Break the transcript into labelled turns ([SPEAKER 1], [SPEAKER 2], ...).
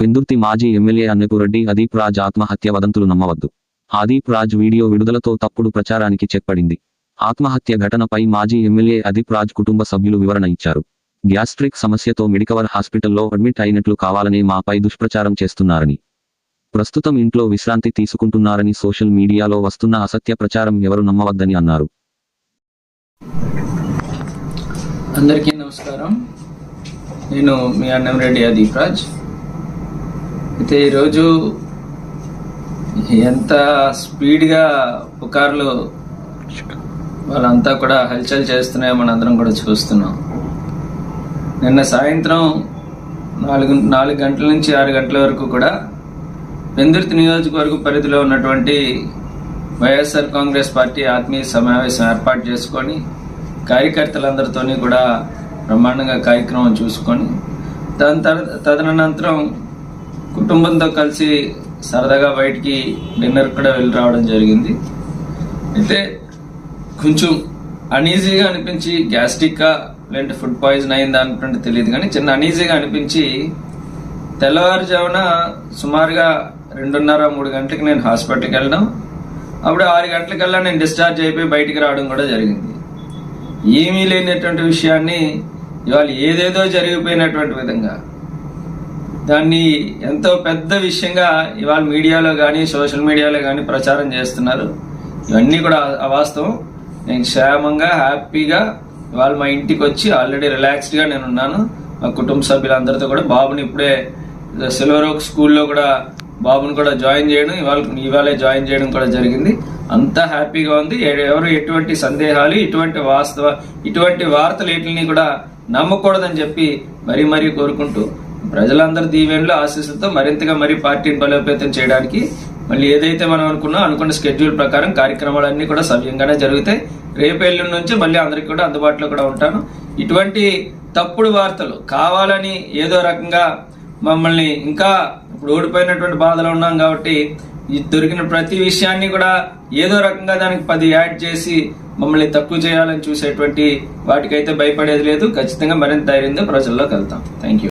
[SPEAKER 1] పెందుర్తి మాజీ ఎమ్మెల్యే అన్నపురెడ్డి అదీప్ రాజ్ ఆత్మహత్య వదంతులు నమ్మవద్దు. ఆదీప్ రాజ్ వీడియో విడుదలతో తప్పుడు ప్రచారానికి చెక్పడింది ఆత్మహత్య ఘటనపై మాజీ ఎమ్మెల్యే అదీప్ రాజ్ కుటుంబ సభ్యులు వివరణ ఇచ్చారు. గ్యాస్ట్రిక్ సమస్యతో మెడికవర్ హాస్పిటల్లో అడ్మిట్ అయినట్లు కావాలనే మాపై దుష్ప్రచారం చేస్తున్నారని. ప్రస్తుతం ఇంట్లో విశ్రాంతి తీసుకుంటున్నారని సోషల్ మీడియాలో వస్తున్న అసత్య ప్రచారం ఎవరు నమ్మవద్దని అన్నారు.
[SPEAKER 2] అందరికీ నమస్కారం. నేను మీ అన్నంరెడ్డి అదీప్ రాజ్. అయితే ఈరోజు ఎంత స్పీడ్గా పుకార్లు వాళ్ళంతా కూడా హల్చల్ చేస్తున్నాయో మనందరం కూడా చూస్తున్నాం. నిన్న సాయంత్రం నాలుగు నాలుగు గంటల నుంచి ఆరు గంటల వరకు కూడా పెందుర్తి నియోజకవర్గ పరిధిలో ఉన్నటువంటి వైఎస్ఆర్ కాంగ్రెస్ పార్టీ ఆత్మీయ సమావేశం ఏర్పాటు చేసుకొని కార్యకర్తలందరితోని కూడా బ్రహ్మాండంగా కార్యక్రమం చూసుకొని దాని తర్వాత తదనంతరం కుటుంబంతో కలిసి సరదాగా బయటికి డిన్నర్ కూడా వెళ్ళి రావడం జరిగింది. అయితే కొంచెం అనీజీగా అనిపించి గ్యాస్ట్రిక్కా లేదంటే ఫుడ్ పాయిజన్ అయిందా అనుకుంటే తెలియదు కానీ చిన్న అనీజీగా అనిపించి తెల్లవారుజామున సుమారుగా రెండున్నర మూడు గంటలకు నేను హాస్పిటల్కి వెళ్ళడం. అప్పుడు ఆరు గంటలకల్లా నేను డిశ్చార్జ్ అయిపోయి బయటికి రావడం కూడా జరిగింది. ఏమీ లేనటువంటి విషయాన్ని ఇవాళ ఏదేదో జరిగిపోయినటువంటి విధంగా దాన్ని ఎంతో పెద్ద విషయంగా ఇవాళ మీడియాలో కానీ సోషల్ మీడియాలో కానీ ప్రచారం చేస్తున్నారు. ఇవన్నీ కూడా అవాస్తవం. నేను క్షేమంగా హ్యాపీగా ఇవాళ మా ఇంటికి వచ్చి ఆల్రెడీ రిలాక్స్డ్గా నేను ఉన్నాను. మా కుటుంబ సభ్యులందరితో కూడా బాబుని ఇప్పుడే సిల్వర్ ఓక్ స్కూల్లో కూడా బాబుని కూడా జాయిన్ చేయడం ఇవాళ ఇవాళే జాయిన్ చేయడం కూడా జరిగింది. అంతా హ్యాపీగా ఉంది. ఎవరు ఎటువంటి సందేహాలు ఇటువంటి వాస్తవ ఇటువంటి వార్తలు వీటిని కూడా నమ్మకూడదని చెప్పి మరీ మరీ కోరుకుంటూ ప్రజలందరి దీవెనలు ఆశీస్సులతో మరింతగా మరీ పార్టీని బలోపేతం చేయడానికి మళ్ళీ ఏదైతే మనం అనుకున్నా అనుకున్న స్కెడ్యూల్ ప్రకారం కార్యక్రమాలన్నీ కూడా సవ్యంగానే జరుగుతాయి. రేపు ఎల్లుండి నుంచి మళ్ళీ అందరికి కూడా అందుబాటులో కూడా ఉంటాను. ఇటువంటి తప్పుడు వార్తలు కావాలని ఏదో రకంగా మమ్మల్ని ఇంకా ఇప్పుడు ఓడిపోయినటువంటి బాధలో ఉన్నాం కాబట్టి దొరికిన ప్రతి విషయాన్ని కూడా ఏదో రకంగా దానికి పది యాడ్ చేసి మమ్మల్ని తక్కువ చేయాలని చూసేటువంటి వాటికైతే భయపడేది లేదు. ఖచ్చితంగా మరింత ధైర్యంతో ప్రజల్లోకి వెళ్తాం. Thank you